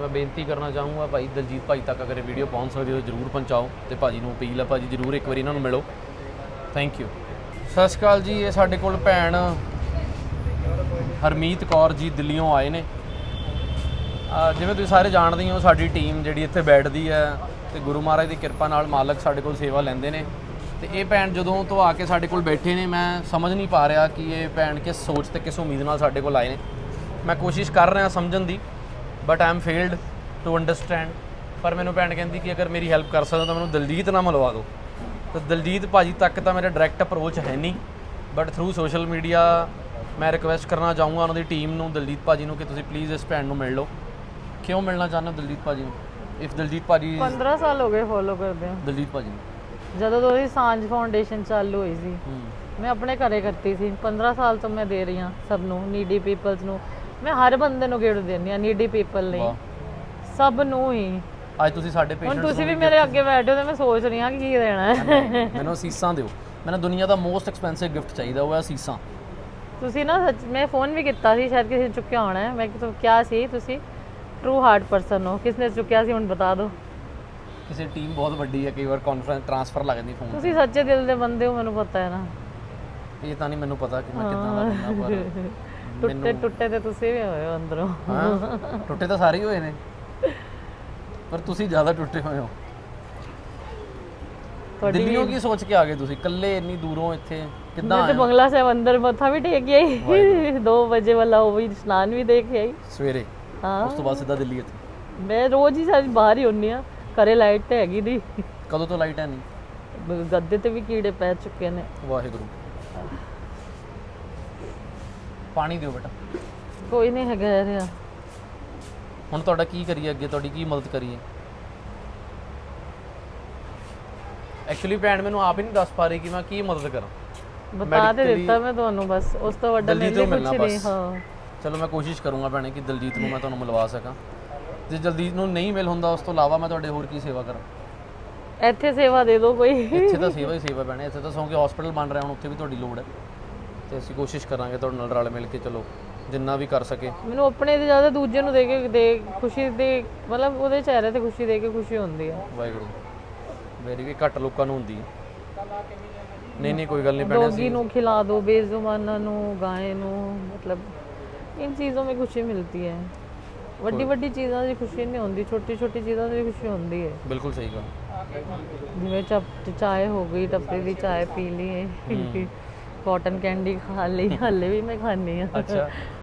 ਮੈਂ ਬੇਨਤੀ ਕਰਨਾ ਚਾਹੂੰਗਾ ਭਾਈ ਦਲਜੀਤ ਭਾਈ ਤੱਕ ਅਗਰ ਇਹ ਵੀਡੀਓ ਪਹੁੰਚ ਸਕਦੀ ਹੈ ਤਾਂ ਜਰੂਰ ਪਹੁੰਚਾਓ ਤੇ ਭਾਜੀ ਨੂੰ ਅਪੀਲ ਆ ਭਾਜੀ ਜਰੂਰ ਇੱਕ ਵਾਰੀ ਇਹਨਾਂ ਨੂੰ ਮਿਲੋ। ਥੈਂਕ ਯੂ ਸਤਿ ਸ਼੍ਰੀ ਅਕਾਲ ਜੀ, ਇਹ ਸਾਡੇ ਕੋਲ ਭੈਣ ਹਰਮੀਤ ਕੌਰ ਜੀ ਦਿੱਲੀੋਂ ਆਏ ਨੇ। ਜਿਵੇਂ ਤੁਸੀਂ ਸਾਰੇ ਜਾਣਦੇ ਹੋ ਸਾਡੀ ਟੀਮ ਜਿਹੜੀ ਇੱਥੇ ਬੈਠਦੀ ਹੈ ਤੇ ਗੁਰੂ ਮਹਾਰਾਜ ਦੀ ਕਿਰਪਾ ਨਾਲ ਮਾਲਕ ਸਾਡੇ ਕੋਲ ਸੇਵਾ ਲੈਂਦੇ ਨੇ। ਤੇ ਇਹ ਭੈਣ ਜਦੋਂ ਤੋਂ ਆ ਕੇ ਸਾਡੇ ਕੋਲ ਬੈਠੇ ਨੇ, ਮੈਂ ਸਮਝ ਨਹੀਂ ਪਾ ਰਿਹਾ ਕਿ ਇਹ ਭੈਣ ਕਿਸ ਸੋਚ ਤੇ ਕਿਸ ਉਮੀਦ ਨਾਲ ਸਾਡੇ ਕੋਲ ਆਏ ਨੇ। ਮੈਂ ਕੋਸ਼ਿਸ਼ ਕਰ ਰਿਹਾ ਸਮਝਣ ਦੀ। But I am failed to understand ਪਰ ਮੈਨੂੰ ਭੈਣ ਕਹਿੰਦੀ ਕਿ ਅਗਰ ਮੇਰੀ ਹੈਲਪ ਕਰ ਸਕਦਾ ਤਾਂ ਮੈਨੂੰ ਦਲਜੀਤ ਨਾਲ ਮਿਲਵਾ ਦਿਓ। ਤਾਂ ਦਲਜੀਤ ਭਾਜੀ ਤੱਕ ਤਾਂ ਮੇਰਾ ਡਾਇਰੈਕਟ ਅਪਰੋਚ ਹੈ ਨਹੀਂ। ਬਟ ਥਰੂ ਸੋਸ਼ਲ ਮੀਡੀਆ ਮੈਂ ਰਿਕਵੈਸਟ ਕਰਨਾ ਚਾਹੂੰਗਾ ਉਹਨਾਂ ਦੀ ਟੀਮ ਨੂੰ ਦਲਜੀਤ ਭਾਜੀ ਨੂੰ ਕਿ ਤੁਸੀਂ ਪਲੀਜ਼ ਇਸ ਭੈਣ ਨੂੰ ਮਿਲ ਲਓ। ਕਿਉਂ ਮਿਲਣਾ ਚਾਹੁੰਦੇ ਹੋ ਦਲਜੀਤ ਭਾਜੀ ਨੂੰ? ਇਫ ਦਲਜੀਤ ਭਾਜੀ 15 ਸਾਲ ਹੋ ਗਏ ਫੋਲੋ ਕਰਦੇ ਆ। ਦਲਜੀਤ ਭਾਜੀ ਨੂੰ। ਜਦੋਂ ਤੋਂ ਇਹ ਸਾਂਝ ਫਾਊਂਡੇਸ਼ਨ ਚਾਲੂ ਹੋਈ ਸੀ। ਹੂੰ। ਮੈਂ ਆਪਣੇ ਘਰੇ ਕਰਤੀ ਸੀ। 15 ਸਾਲ ਤੋਂ ਮੈਂ ਦੇ ਰਹੀ ਹਾਂ ਸਭ ਨੂੰ ਨੀਡੀ ਪੀਪਲਸ ਨੂੰ। ਮੈਂ ਹਰ ਬੰਦੇ ਨੂੰ ਗਿਫਟ ਦਿੰਦੀ ਆ ਨੀਡੀ ਪੀਪਲ ਲਈ। ਸਭ ਨੂੰ ਹੀ। ਅੱਜ ਤੁਸੀਂ ਸਾਡੇ ਹੁਣ ਪੇਸ਼ੈਂਟ ਤੁਸੀਂ ਵੀ ਮੇਰੇ ਅੱਗੇ ਬੈਠੇ ਹੋ ਤੇ ਮੈਂ ਸੋਚ ਰਹੀ ਹਾਂ ਕਿ ਕੀ ਦੇਣਾ ਹੈ। ਮੈਨੂੰ ਅਸੀਸਾਂ ਦਿਓ। ਮੈਨੂੰ ਦੁਨੀਆ ਦਾ ਮੋਸਟ ਐਕਸਪੈਂਸਿਵ ਗਿਫਟ ਚਾਹੀਦਾ ਉਹ ਹੈ ਅਸੀਸਾਂ। ਤੁਸੀਂ ਨਾ ਸੱਚ ਮੈਂ ਫੋਨ ਵੀ ਕੀਤਾ ਸੀ ਸ਼ਾਇਦ ਕਿਸੇ ਨੇ ਚੁੱਕਿਆ ਹੋਣਾ ਹੈ। ਮੈਂ ਕਿਹਾ ਕਿਹਾ ਸੀ ਤੁਸੀਂ ਟਰੂ ਹਾਰਟ ਪਰਸਨ ਹੋ। ਕਿਸ ਨੇ ਚੁੱਕਿਆ ਸੀ ਹੁਣ ਬਤਾ ਦਿਓ ਕਿਸੇ ਟੀਮ ਬਹੁਤ ਵੱਡੀ ਹੈ ਕਈ ਵਾਰ ਕਾਨਫਰੰਸ ਟ੍ਰਾਂਸਫਰ ਲੱਗਦੀ ਫੋਨ ਤੁਸੀਂ ਸੱਚੇ ਦਿਲ ਦੇ ਬੰਦੇ ਹੋ ਮੈਨੂੰ ਪਤਾ ਹੈ ਨਾ। ਇਹ ਤਾਂ ਨਹੀਂ ਮੈਨੂੰ ਪਤਾ ਕਿ ਮੈਂ ਕਿੱਦਾਂ ਦਾ ਬੰਦਾ ਪਰ ਟੁੱਟੇ ਟੁੱਟੇ ਤੇ ਤੁਸੀਂ ਵੀ ਹੋਏ ਹੋ ਅੰਦਰੋਂ। ਹਾਂ ਟੁੱਟੇ ਤਾਂ ਸਾਰੇ ਹੀ ਹੋਏ ਨੇ। ਪਰ ਤੁਸੀਂ ਜ਼ਿਆਦਾ ਟੁੱਟੇ ਹੋਏ ਹੋ। ਤੁਹਾਡੀ ਦਿੱਲੀੋਂ ਕੀ ਸੋਚ ਕੇ ਆ ਗਏ ਤੁਸੀਂ? ਇਕੱਲੇ ਇੰਨੀ ਦੂਰੋਂ ਇੱਥੇ ਕਿੱਦਾਂ ਮੈਂ ਤੇ? ਬੰਗਲਾ ਸਾਹਿਬ ਅੰਦਰ ਮੱਥਾ ਵੀ ਟੇਕ ਆਈ। 2 ਵਜੇ ਵਾਲਾ ਉਹ ਵੀ ਇਸ਼ਨਾਨ ਵੀ ਦੇਖ ਆਈ। ਸਵੇਰੇ? ਹਾਂ। ਉਸ ਤੋਂ ਬਾਅਦ ਸਿੱਧਾ ਦਿੱਲੀ ਇੱਥੇ? ਮੈਂ ਰੋਜ਼ ਹੀ ਸਾਰੀ ਬਾਹਰ ਹੀ ਹੁੰਨੀ ਆ ਘਰੇ ਲਾਈਟ ਤੇ ਹੈਗੀ ਦੀ ਕਦੋਂ ਤੋਂ ਲਾਈਟ ਹੈ ਨਹੀਂ? ਗੱਦੇ ਤੇ ਵੀ ਕੀੜੇ ਪੈ ਚੁੱਕੇ ਨੇ। ਵਾਹਿਗੁਰੂ। ਪਾਣੀ ਦਿਓ ਬੇਟਾ। ਕੋਈ ਨਹੀਂ ਹੈਗਾ ਰਿਹਾ ਹੁਣ ਤੁਹਾਡਾ ਕੀ ਕਰੀਏ ਅੱਗੇ? ਤੁਹਾਡੀ ਕੀ ਮਦਦ ਕਰੀਏ? ਐਕਚੁਅਲੀ ਭੈਣ ਮੈਨੂੰ ਆਪ ਹੀ ਨਹੀਂ ਦੱਸ ਪਾ ਰਹੀ ਕਿ ਮੈਂ ਕੀ ਮਦਦ ਕਰਾਂ। ਬਤਾ Medically- ਦਿੱਤਾ ਮੈਂ ਤੁਹਾਨੂੰ ਬਸ। ਉਸ ਤੋਂ ਵੱਡਾ ਦਲਜੀਤ ਮੇਰੇ ਨੂੰ ਕੁਝ ਨਹੀਂ ਬਸ। ਹਾਂ। ਚਲੋ ਮੈਂ ਕੋਸ਼ਿਸ਼ ਕਰੂੰਗਾ ਭੈਣੇ ਕਿ ਦਲਜੀਤ ਨੂੰ ਮੈਂ ਤੁਹਾਨੂੰ ਮਿਲਵਾ ਸਕਾਂ। ਜੇ ਦਲਜੀਤ ਨੂੰ ਨਹੀਂ ਮਿਲ ਹੁੰਦਾ ਉਸ ਤੋਂ ਇਲਾਵਾ ਮੈਂ ਤੁਹਾਡੇ ਹੋਰ ਕੀ ਸੇਵਾ ਕਰਾਂ? ਇੱਥੇ ਸੇਵਾ ਦੇ ਦਿਓ ਕੋਈ। ਇੱਥੇ ਤਾਂ ਸੇਵਾ ਹੀ ਸੇਵਾ ਭੈਣੇ ਇੱਥੇ ਤਾਂ ਸੌਂਕੇ ਹਸਪੀਟਲ ਬਣ ਰਿਹਾ ਹੁਣ ਉੱਥੇ ਵੀ ਤੁਹਾਡੀ ਲੋੜ ਹੈ। ਤੇ ਅਸੀਂ ਕੋਸ਼ਿਸ਼ ਕਰਾਂਗੇ ਤੁਹਾਡੇ ਨਾਲ ਰਲ ਮਿਲ ਕੇ ਚਲੋ ਜਿੰਨਾ ਵੀ ਕਰ ਸਕੇ। ਮੈਨੂੰ ਆਪਣੇ ਤੇ ਜ਼ਿਆਦਾ ਦੂਜੇ ਨੂੰ ਦੇ ਕੇ ਦੇ ਖੁਸ਼ੀ ਦੇ ਮਤਲਬ ਉਹਦੇ ਚਿਹਰੇ ਤੇ ਖੁਸ਼ੀ ਦੇ ਕੇ ਖੁਸ਼ੀ ਹੁੰਦੀ ਆ। ਵਾਹਿਗੁਰੂ। ਮੇਰੀ ਵੀ ਘੱਟ ਲੋਕਾਂ ਨੂੰ ਹੁੰਦੀ। ਨਹੀਂ ਨਹੀਂ ਕੋਈ ਗੱਲ ਨਹੀਂ ਪੈਣਾ ਡੋਗੀ ਨੂੰ ਖਿਲਾ ਦੋ ਬੇਜ਼ੁਬਾਨਾਂ ਨੂੰ ਗਾਏ ਨੂੰ ਮਤਲਬ ਇਨ ਚੀਜ਼ੋਂ ਮੇ ਖੁਸ਼ੀ ਮਿਲਦੀ ਹੈ। ਵੱਡੀ ਵੱਡੀ ਚੀਜ਼ਾਂ ਦੀ ਖੁਸ਼ੀ ਨਹੀਂ ਹੁੰਦੀ ਛੋਟੀ ਛੋਟੀ ਚੀਜ਼ਾਂ ਦੀ ਖੁਸ਼ੀ ਹੁੰਦੀ ਹੈ। ਬਿਲਕੁਲ ਸਹੀ ਗੱਲ। ਜਿਵੇਂ ਚਾਹ ਹੋ ਗਈ ਟੱਪੇ ਦੀ ਚਾਹ ਪੀ ਲਈ ਕਾਟਨ ਕੈਂਡੀ ਖਾ ਲਈ ਹਾਲੇ ਵੀ ਮੈਂ ਖਾਂਦੀ ਆ ਅੱਛਾ।